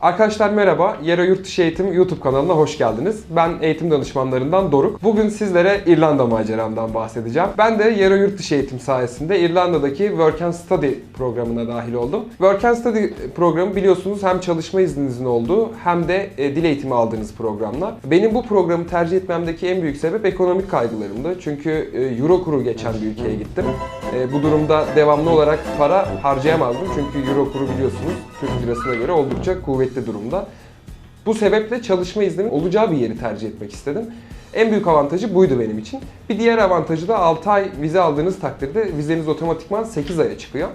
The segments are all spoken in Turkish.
Arkadaşlar merhaba, Yero Yurtdışı Eğitim YouTube kanalına hoş geldiniz. Ben eğitim danışmanlarından Doruk. Bugün sizlere İrlanda maceramdan bahsedeceğim. Ben de Yero Yurtdışı Eğitim sayesinde İrlanda'daki Work and Study programına dahil oldum. Work and Study programı biliyorsunuz hem çalışma izninizin olduğu hem de e, dil eğitimi aldığınız programlar. Benim bu programı tercih etmemdeki en büyük sebep ekonomik kaygılarımdı. Çünkü e, Euro kuru geçen bir ülkeye gittim. E, bu durumda devamlı olarak para harcayamazdım. Çünkü Euro kuru biliyorsunuz Türk lirasına göre oldukça kuvvetli durumda. Bu sebeple çalışma iznimin olacağı bir yeri tercih etmek istedim. En büyük avantajı buydu benim için. Bir diğer avantajı da 6 ay vize aldığınız takdirde vizeniz otomatikman 8 aya çıkıyor.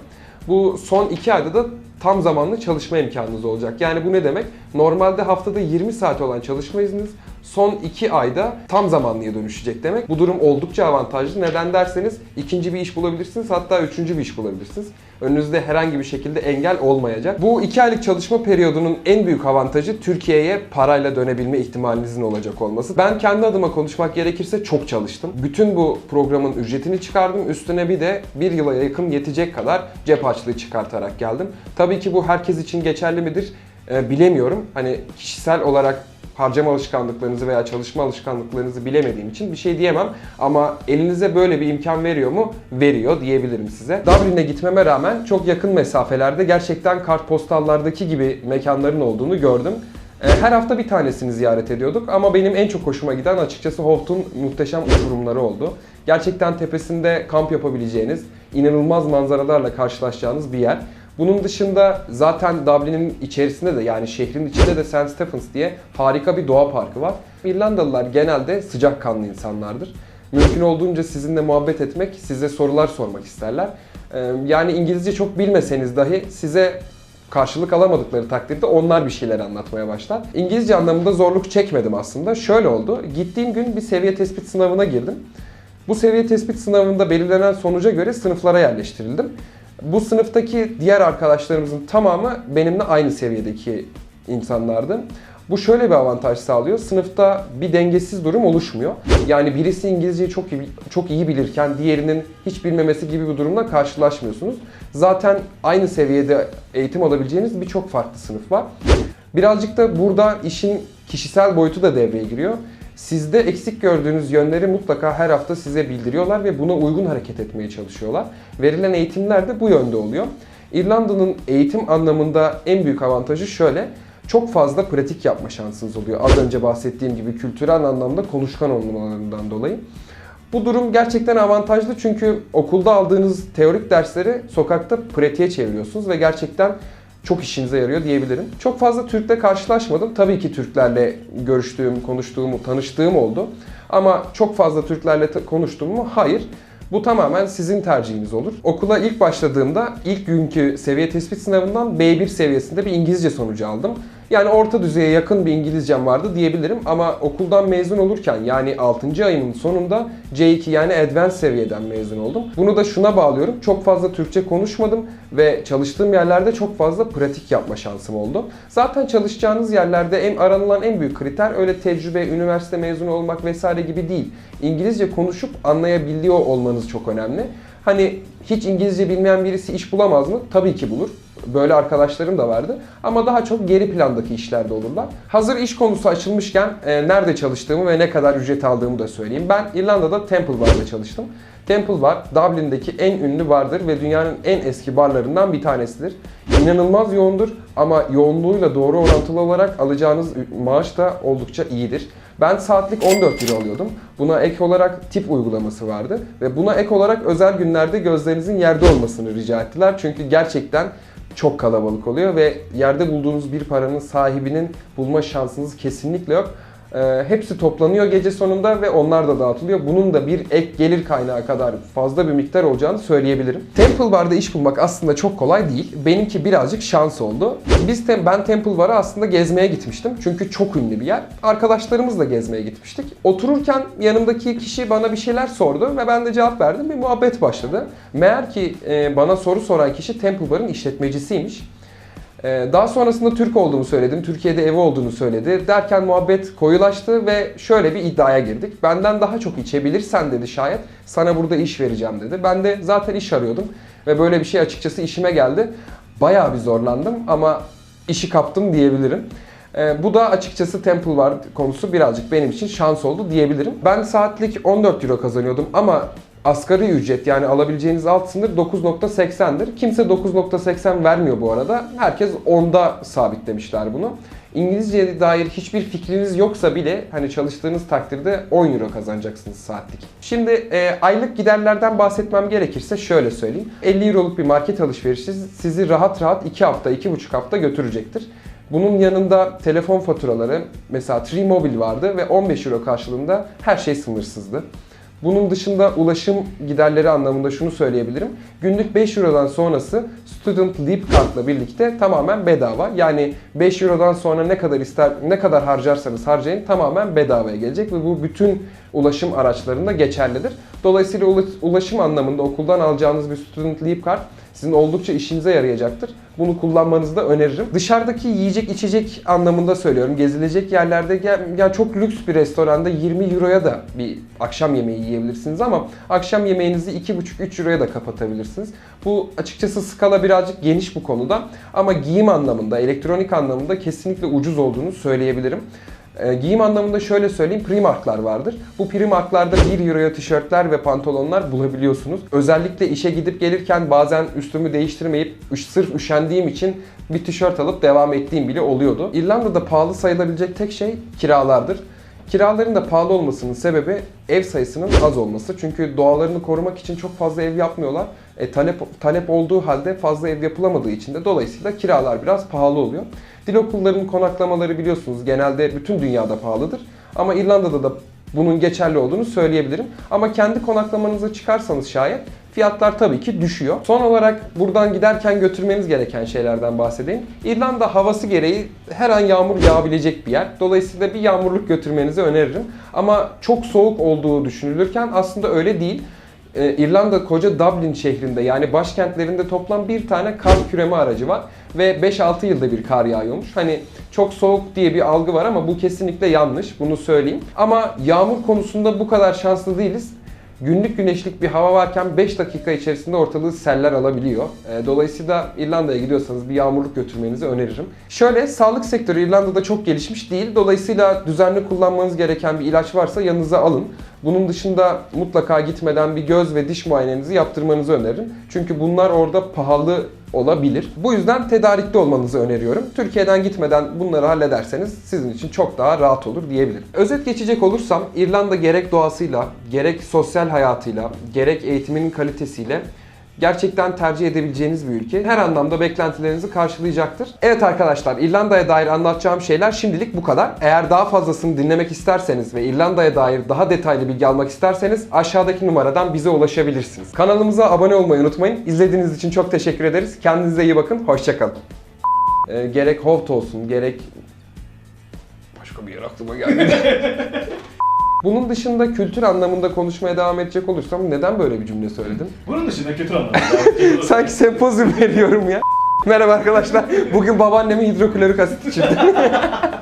Bu son 2 ayda da tam zamanlı çalışma imkanınız olacak. Yani bu ne demek? Normalde haftada 20 saat olan çalışma izniniz son 2 ayda tam zamanlıya dönüşecek demek. Bu durum oldukça avantajlı. Neden derseniz ikinci bir iş bulabilirsiniz hatta üçüncü bir iş bulabilirsiniz. Önünüzde herhangi bir şekilde engel olmayacak. Bu 2 aylık çalışma periyodunun en büyük avantajı Türkiye'ye parayla dönebilme ihtimalinizin olacak olması. Ben kendi adıma konuşmak gerekirse çok çalıştım. Bütün bu programın ücretini çıkardım. Üstüne bir de bir yıla yakın yetecek kadar cep harçlığı çıkartarak geldim. Tabii ki bu herkes için geçerli midir? Ee, bilemiyorum. Hani kişisel olarak harcama alışkanlıklarınızı veya çalışma alışkanlıklarınızı bilemediğim için bir şey diyemem. Ama elinize böyle bir imkan veriyor mu? Veriyor diyebilirim size. Dublin'e gitmeme rağmen çok yakın mesafelerde gerçekten kartpostallardaki gibi mekanların olduğunu gördüm. Ee, Her hafta bir tanesini ziyaret ediyorduk ama benim en çok hoşuma giden açıkçası Hoft'un muhteşem uçurumları oldu. Gerçekten tepesinde kamp yapabileceğiniz, inanılmaz manzaralarla karşılaşacağınız bir yer. Bunun dışında zaten Dublin'in içerisinde de yani şehrin içinde de St. Stephens diye harika bir doğa parkı var. İrlandalılar genelde sıcakkanlı insanlardır. Mümkün olduğunca sizinle muhabbet etmek, size sorular sormak isterler. Ee, Yani İngilizce çok bilmeseniz dahi size karşılık alamadıkları takdirde onlar bir şeyler anlatmaya başlar. İngilizce anlamında zorluk çekmedim aslında. Şöyle oldu. Gittiğim gün bir seviye tespit sınavına girdim. Bu seviye tespit sınavında belirlenen sonuca göre sınıflara yerleştirildim. Bu sınıftaki diğer arkadaşlarımızın tamamı benimle aynı seviyedeki insanlardı. Bu şöyle bir avantaj sağlıyor. Sınıfta bir dengesiz durum oluşmuyor. Yani birisi İngilizceyi çok iyi, çok iyi bilirken diğerinin hiç bilmemesi gibi bir durumla karşılaşmıyorsunuz. Zaten aynı seviyede eğitim alabileceğiniz birçok farklı sınıf var. Birazcık da burada işin kişisel boyutu da devreye giriyor. Sizde eksik gördüğünüz yönleri mutlaka her hafta size bildiriyorlar ve buna uygun hareket etmeye çalışıyorlar. Verilen eğitimler de bu yönde oluyor. İrlanda'nın eğitim anlamında en büyük avantajı şöyle. Çok fazla pratik yapma şansınız oluyor. Az önce bahsettiğim gibi kültürel anlamda konuşkan olmalarından dolayı. Bu durum gerçekten avantajlı çünkü okulda aldığınız teorik dersleri sokakta pratiğe çeviriyorsunuz ve gerçekten çok işinize yarıyor diyebilirim. Çok fazla Türk'le karşılaşmadım. Tabii ki Türklerle görüştüğüm, konuştuğum, tanıştığım oldu. Ama çok fazla Türklerle konuştum mu? Hayır. Bu tamamen sizin tercihiniz olur. Okula ilk başladığımda ilk günkü seviye tespit sınavından B1 seviyesinde bir İngilizce sonucu aldım. Yani orta düzeye yakın bir İngilizcem vardı diyebilirim ama okuldan mezun olurken yani 6. ayımın sonunda C2 yani advanced seviyeden mezun oldum. Bunu da şuna bağlıyorum. Çok fazla Türkçe konuşmadım ve çalıştığım yerlerde çok fazla pratik yapma şansım oldu. Zaten çalışacağınız yerlerde en aranılan en büyük kriter öyle tecrübe, üniversite mezunu olmak vesaire gibi değil. İngilizce konuşup anlayabiliyor olmanız çok önemli. Hani hiç İngilizce bilmeyen birisi iş bulamaz mı? Tabii ki bulur. Böyle arkadaşlarım da vardı. Ama daha çok geri plandaki işlerde olurlar. Hazır iş konusu açılmışken e, nerede çalıştığımı ve ne kadar ücret aldığımı da söyleyeyim. Ben İrlanda'da Temple Bar'da çalıştım. Temple Bar, Dublin'deki en ünlü bardır ve dünyanın en eski barlarından bir tanesidir. İnanılmaz yoğundur ama yoğunluğuyla doğru orantılı olarak alacağınız maaş da oldukça iyidir. Ben saatlik 14 euro alıyordum. Buna ek olarak tip uygulaması vardı ve buna ek olarak özel günlerde gözlerinizin yerde olmasını rica ettiler. Çünkü gerçekten çok kalabalık oluyor ve yerde bulduğunuz bir paranın sahibinin bulma şansınız kesinlikle yok. Ee, hepsi toplanıyor gece sonunda ve onlar da dağıtılıyor. Bunun da bir ek gelir kaynağı kadar fazla bir miktar olacağını söyleyebilirim. Temple Bar'da iş bulmak aslında çok kolay değil. Benimki birazcık şans oldu. Biz tem- ben Temple Bar'a aslında gezmeye gitmiştim. Çünkü çok ünlü bir yer. Arkadaşlarımızla gezmeye gitmiştik. Otururken yanımdaki kişi bana bir şeyler sordu ve ben de cevap verdim. Bir muhabbet başladı. Meğer ki e, bana soru soran kişi Temple Bar'ın işletmecisiymiş. Ee, Daha sonrasında Türk olduğumu söyledim. Türkiye'de evi olduğunu söyledi. Derken muhabbet koyulaştı ve şöyle bir iddiaya girdik. Benden daha çok içebilirsen dedi şayet sana burada iş vereceğim dedi. Ben de zaten iş arıyordum ve böyle bir şey açıkçası işime geldi. Bayağı bir zorlandım ama işi kaptım diyebilirim. Ee, bu da açıkçası Temple var konusu birazcık benim için şans oldu diyebilirim. Ben saatlik 14 euro kazanıyordum ama asgari ücret yani alabileceğiniz alt sınır 9.80'dir. Kimse 9.80 vermiyor bu arada. Herkes 10'da sabitlemişler bunu. İngilizceye dair hiçbir fikriniz yoksa bile hani çalıştığınız takdirde 10 euro kazanacaksınız saatlik. Şimdi e, aylık giderlerden bahsetmem gerekirse şöyle söyleyeyim. 50 euroluk bir market alışverişi sizi rahat rahat 2 hafta, 2,5 hafta götürecektir. Bunun yanında telefon faturaları, mesela T-Mobile vardı ve 15 euro karşılığında her şey sınırsızdı. Bunun dışında ulaşım giderleri anlamında şunu söyleyebilirim. Günlük 5 Euro'dan sonrası Student Leap Card'la birlikte tamamen bedava. Yani 5 Euro'dan sonra ne kadar ister ne kadar harcarsanız harcayın tamamen bedavaya gelecek ve bu bütün ulaşım araçlarında geçerlidir. Dolayısıyla ula- ulaşım anlamında okuldan alacağınız bir Student Leap Card sizin oldukça işinize yarayacaktır. Bunu kullanmanızı da öneririm. Dışarıdaki yiyecek içecek anlamında söylüyorum. Gezilecek yerlerde ya, ya çok lüks bir restoranda 20 euroya da bir akşam yemeği yiyebilirsiniz ama akşam yemeğinizi 2,5-3 euroya da kapatabilirsiniz. Bu açıkçası skala birazcık geniş bu konuda ama giyim anlamında, elektronik anlamında kesinlikle ucuz olduğunu söyleyebilirim. E, giyim anlamında şöyle söyleyeyim, Primark'lar vardır. Bu Primark'larda 1 euroya tişörtler ve pantolonlar bulabiliyorsunuz. Özellikle işe gidip gelirken bazen üstümü değiştirmeyip sırf üşendiğim için bir tişört alıp devam ettiğim bile oluyordu. İrlanda'da pahalı sayılabilecek tek şey kiralardır. Kiraların da pahalı olmasının sebebi ev sayısının az olması. Çünkü doğalarını korumak için çok fazla ev yapmıyorlar. E, talep talep olduğu halde fazla ev yapılamadığı için de dolayısıyla kiralar biraz pahalı oluyor. Dil okullarının konaklamaları biliyorsunuz genelde bütün dünyada pahalıdır. Ama İrlanda'da da bunun geçerli olduğunu söyleyebilirim. Ama kendi konaklamanıza çıkarsanız şayet fiyatlar tabii ki düşüyor. Son olarak buradan giderken götürmeniz gereken şeylerden bahsedeyim. İrlanda havası gereği her an yağmur yağabilecek bir yer. Dolayısıyla bir yağmurluk götürmenizi öneririm. Ama çok soğuk olduğu düşünülürken aslında öyle değil. Ee, İrlanda koca Dublin şehrinde yani başkentlerinde toplam bir tane kar küreme aracı var ve 5-6 yılda bir kar yağıyormuş. Hani çok soğuk diye bir algı var ama bu kesinlikle yanlış. Bunu söyleyeyim. Ama yağmur konusunda bu kadar şanslı değiliz. Günlük güneşlik bir hava varken 5 dakika içerisinde ortalığı seller alabiliyor. Ee, Dolayısıyla İrlanda'ya gidiyorsanız bir yağmurluk götürmenizi öneririm. Şöyle sağlık sektörü İrlanda'da çok gelişmiş değil. Dolayısıyla düzenli kullanmanız gereken bir ilaç varsa yanınıza alın. Bunun dışında mutlaka gitmeden bir göz ve diş muayenenizi yaptırmanızı öneririm. Çünkü bunlar orada pahalı olabilir. Bu yüzden tedarikli olmanızı öneriyorum. Türkiye'den gitmeden bunları hallederseniz sizin için çok daha rahat olur diyebilirim. Özet geçecek olursam İrlanda gerek doğasıyla, gerek sosyal hayatıyla, gerek eğitiminin kalitesiyle gerçekten tercih edebileceğiniz bir ülke. Her anlamda beklentilerinizi karşılayacaktır. Evet arkadaşlar İrlanda'ya dair anlatacağım şeyler şimdilik bu kadar. Eğer daha fazlasını dinlemek isterseniz ve İrlanda'ya dair daha detaylı bilgi almak isterseniz aşağıdaki numaradan bize ulaşabilirsiniz. Kanalımıza abone olmayı unutmayın. İzlediğiniz için çok teşekkür ederiz. Kendinize iyi bakın. Hoşçakalın. Ee, gerek Holt olsun, gerek... Başka bir yer aklıma gelmedi. Bunun dışında kültür anlamında konuşmaya devam edecek olursam neden böyle bir cümle söyledim? Bunun dışında kötü anlamda. Sanki sempozyum veriyorum ya. Merhaba arkadaşlar. Bugün babaannemi hidroklorik asit içirdim.